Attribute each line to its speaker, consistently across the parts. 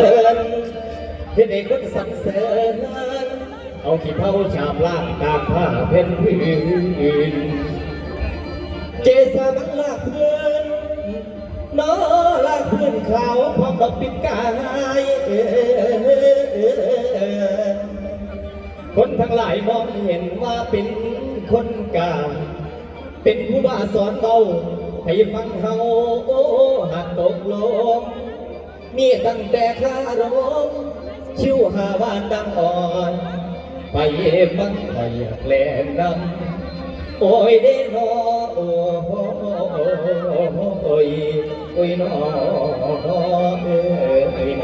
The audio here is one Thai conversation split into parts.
Speaker 1: เดินเห็นเอกคนสันเสริญเอาขี้เผาชามล่างตามผ้าเพ่นพื้นเจสามังลากเพื่อนน้อลากเพื่อนขาวพร้อมดอกปิดกายคนทั้งหลายมองเห็นว่าเป็นคนกลางเป็นผู้ว่าสอนเบาให้ฟังเฮาหักตกลง มีตั้งแต่คารมชิวหาว่านดังอ่อน ไปฟังไปแกล้งนำโอ้ยเด้นอโอ้โหโอ้ยโอ้ยนอเอ้ยเน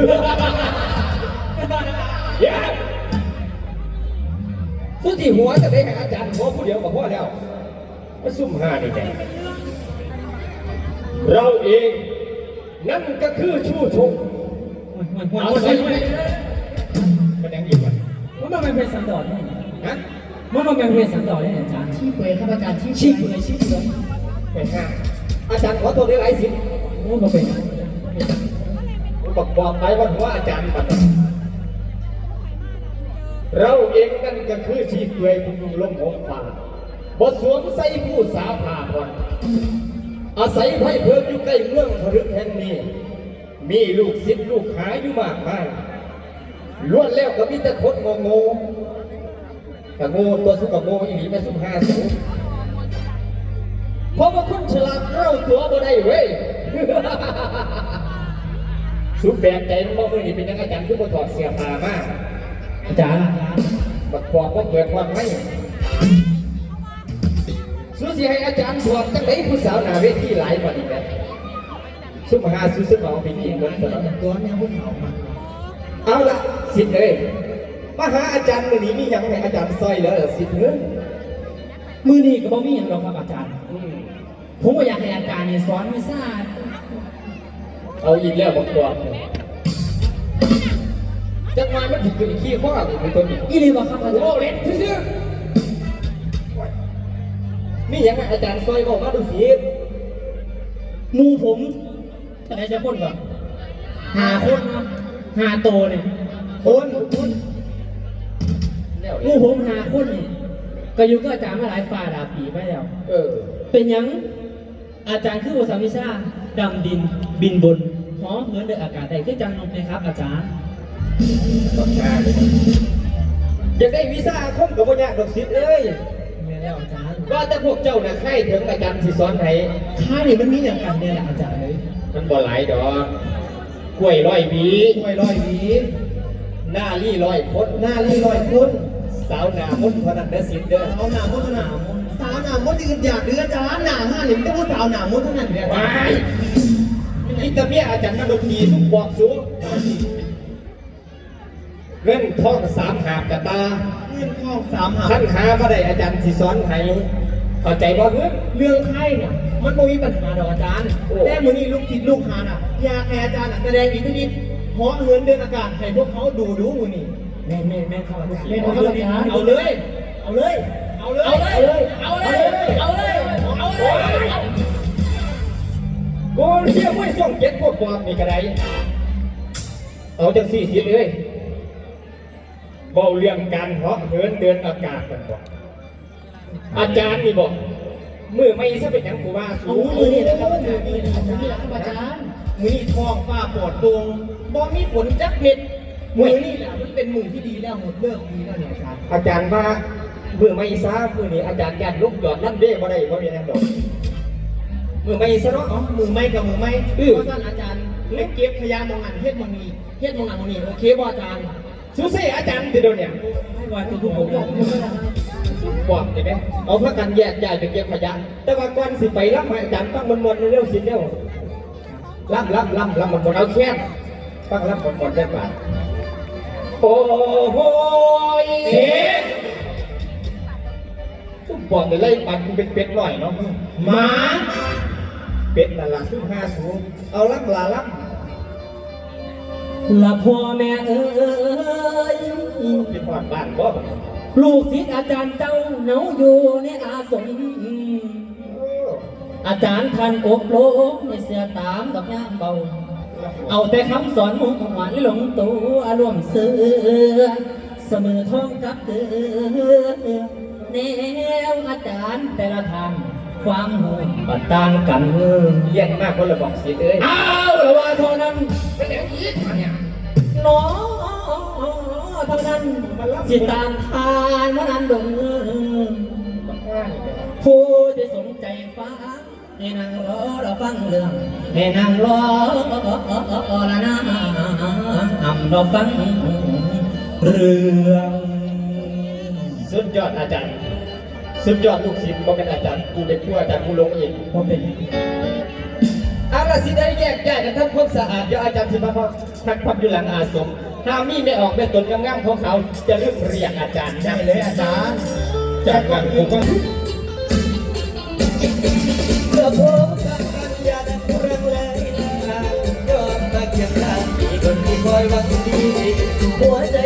Speaker 1: ื้อเย้ สุดที่หัวจะได้ให้อาจารย์หัวผู้เดียวกับพ่อแล้วมาซุ่มหานี่แกเราเองนั่นก็คือชู้ชง
Speaker 2: มัน
Speaker 1: เอา
Speaker 2: มัน
Speaker 1: ใส่
Speaker 2: มัน
Speaker 1: ไว้มันยังอีกวะ
Speaker 2: มันมันเป็นสันดอนนี่
Speaker 1: ฮะ
Speaker 2: มันมันเป็นสันดอนนี่อาจารย์
Speaker 3: ชี้เปรย์ครับอาจารย์ชี้
Speaker 2: ชี้เปลือยชี้เปลือย
Speaker 1: ไม่ห้าอาจารย์ขอโทษได้หลายสิ
Speaker 2: โอ้มันเป็น
Speaker 1: บอกบอกไปว่าหัวอาจารย์ปัด เราเองนั่นก็คือชีพเปลือยผู้ลมหงฟ้าบทสวมใส่ผู้สาผ่าพรอาศัยไพ่เพิ่มอยู่ใกล้เมืองพรึกแห่งนี้ มีลูกศิษย์ลูกหาอยู่มากมายล้วนแล้วก็มีแต่คนงงงกะโง่ตัวสุกะโง่อีหลีแม่สุห้าสูเพราะว่าคนฉลาดเข้าตัวบ่ได้เว้ยสุดแปลกใจมันบ่มือนี่เป็นยังอาจารย์คือบ่ถอดเสื้อผ้ามา
Speaker 2: อาจารย์
Speaker 1: บักปอกบ่เปิดวันไหมสุสิให้อาจารย์ถอดจังไดผู้สาวหน้าเวทีหลายกว่านี้แหละสุมหาสุสุเอาไปกินบนถนน
Speaker 3: ตัวเนี่ยพวกเขามา
Speaker 1: เอาละสิทธิ์เลยมาหาอาจารย์มื้อนี้มีหยังให้อาจารย์ซอยแล้วเหรอสิทธิ์เอ้ย
Speaker 2: มือนี่ก็บ่มีอย่างหรอกครับอาจารย์
Speaker 1: อืม
Speaker 2: ผมก็อยากให้อาจารย์เนี่ยสอนวิชา
Speaker 1: เอาอีกแล้วบอกตัว จังหวะมันถึงขึ้นขี้ข้อนี่เป็นตัวนี้
Speaker 2: อีหลีบ่ครับอาจาร
Speaker 1: โอ้
Speaker 2: ย์
Speaker 1: เล็ดซื่อๆมีหยังให้อาจารย์ซอยบอกมาดูสิ
Speaker 2: หมูผมแต่ไหนจะคนก่อนหาคนนะหาโตเนี่ยคน
Speaker 1: แล้ว
Speaker 2: หมูผมหาคนนี่ก็อยู่กับอาจารย์มาหลายฝ่าดาบปีไปแล้ว
Speaker 1: เออ
Speaker 2: เป็นหยังอาจารย์คือภาษาวิชาดำดินบินบนหอเหินเดืออากาศแต่คือจังนกนะครับอาจารย์
Speaker 1: ต้องการอยากได้วีซ่าคมกับพญาดอกสิทธิ์เอ้ย
Speaker 2: แม่แล้วอาจารย์
Speaker 1: ว่าแต่พวกเจ้าน่ะใครถึงอาจารย์สิสอนให้
Speaker 2: ค่ายนี่มันมีอย่างกันเนี่ยแหละอาจารย์เลย
Speaker 1: มันบ่หลายดอกกล้วยร้อยหวี
Speaker 3: กล้วยลอยหวี
Speaker 1: หน้าลี่ร้อยคน
Speaker 3: หน้าลีลอยคุณ
Speaker 1: สาวหน้ามนต์เท่านั้นเด้อสิทธิ์เด้อ
Speaker 3: เอาหนามดหนามดสาวหนามดที่อื่นอยากเดือจ้าหนาห้าหลิมก็ว่าสาวหนามดเท่านั้นเนี่ย
Speaker 1: วายอิตาเมียอาจารย์นักดนตรีทุกบอกสูง เงินทองสามหาบกะตา
Speaker 3: เงินทองสามหา
Speaker 1: ท่านหามาได้อาจารย์สิสอนให้เข้าใจบ่เพื่อน
Speaker 3: เรื่องไข้เนี่ยมันไม่มีปัญหาดอกอาจารย์
Speaker 1: โอ้
Speaker 3: แต่มือนี้ลูกศิษย์ลูกหาน่ะอยากให้อาจารย์น่ะแสดงอิทธิฤทธิ์เหาะเหินเดินอากาศให้พวกเขาดูดูมือนี้
Speaker 2: แม่แม่แม่เข้าอาจารย์
Speaker 3: เล่นเอาเลยเอาเลย เอาเลย เอาเลย เอาเลย เอาเลย เอาเลย เอาเลย
Speaker 1: โกนเที่ยวไม่ส่งเจ็ดพวกปอบนี่กระไดเอาจังสี่สิบเลย เบาเรื่องการเหาะเหินเดินอากาศกันบอกอาจารย์นี่บอกมือไม่ซะเป็นหยังกูว่าสู
Speaker 3: เอามือนี่นะครับอาจารย์มือนี่นะครับอาจารย์มือนี่ทองฟ้าปลอดโปร่งบ่มีฝนจักเม็ดมือนี่แหละมันเป็นมือที่ดีแล้วหมดเลิกดีแล้วเนี่ยอาจารย์
Speaker 1: อาจารย์ว่ามือไม่ซะมือนี้อาจารย์ยันลุกจอดนั่นเด้บ่ได้บ่มีหยังดอกมือไม่ซะเนาะ
Speaker 3: อ๋อมือไม่กับมือไม่
Speaker 1: อือ
Speaker 3: เพราะฉะนั้นอาจารย์เล็กเก็บขยะมองอันเฮ็ดมองนี้เฮ็ดมองอันมองนี้โอเคบ่อาจารย์
Speaker 1: สูเซ่อาจารย์ติดโดนเนี่ย
Speaker 2: ไม่ว่าจะทุกผมบอก
Speaker 1: บอกเห็นไหมเอาพระกันแยกย้ายไปเก็บขยะแต่ว่าก่อนสิไปรับให้อาจารย์ฟังมันมนเร็วๆสิเร็วรับรับรับรับมันมนเอาแค่นฟังรับมันมนได้ป่ะโอ้โหยทุกบอกเลยไล่ปันกูเป็นเป็ดหน่อยเนาะ
Speaker 3: หมา
Speaker 1: เป็ดน่ะละซึ่งห้าสูงเอาลับลาลับ
Speaker 2: ละพ่อแม่เอ้ย
Speaker 1: เป็นหอดบ้านบ่
Speaker 2: ลูกศิษย์อาจารย์เจ้าเหนาอยู่ในอาสมอาจารย์ท่านอบรมในเสือตามดอกย่างเบา เอาแต่คำสอนมุ่งหวานหลงตัวอารมณ์เสือเสมอท้องกับเตือแนวอาจารย์แต่ละทาง ความหูบัดต่างกัน
Speaker 1: เยี่ยงมากคนละบอกสิเอ้ย
Speaker 2: อ้าวละว่าเท่านั้น
Speaker 3: เป็นอย่างนี้เนี่ย
Speaker 2: หนอเท่านั้นสิตามทานมันอันดงผู้ที่สนใจฟังให้นั่งรอเราฟังเรื่องให้นั่งรอละนะทำเราฟังเรื่อง
Speaker 1: สุดยอดอาจารย์ สุดยอดลูกศิษย์บอกเป็นอาจารย์กูเป็นผู้อาจารย์กูลงเอง
Speaker 2: ว่าเป็น
Speaker 1: อาละสิได้แยกย้ายกันทำความสะอาดเดี๋ยวอาจารย์สิมาพักพักพักอยู่หลังอาสมถ้ามีไม่ออกแม่ตนงามๆของเขาจะเริ่มเรียกอาจารย์
Speaker 3: ได้
Speaker 1: ได้
Speaker 3: เลยอาจารย์
Speaker 1: จากกันผมก็เพื่อพบกับปัญญาและผู้รักเลยนะยอดมาเคียงข้างมีคนที่คอยหวังดีหัวใจ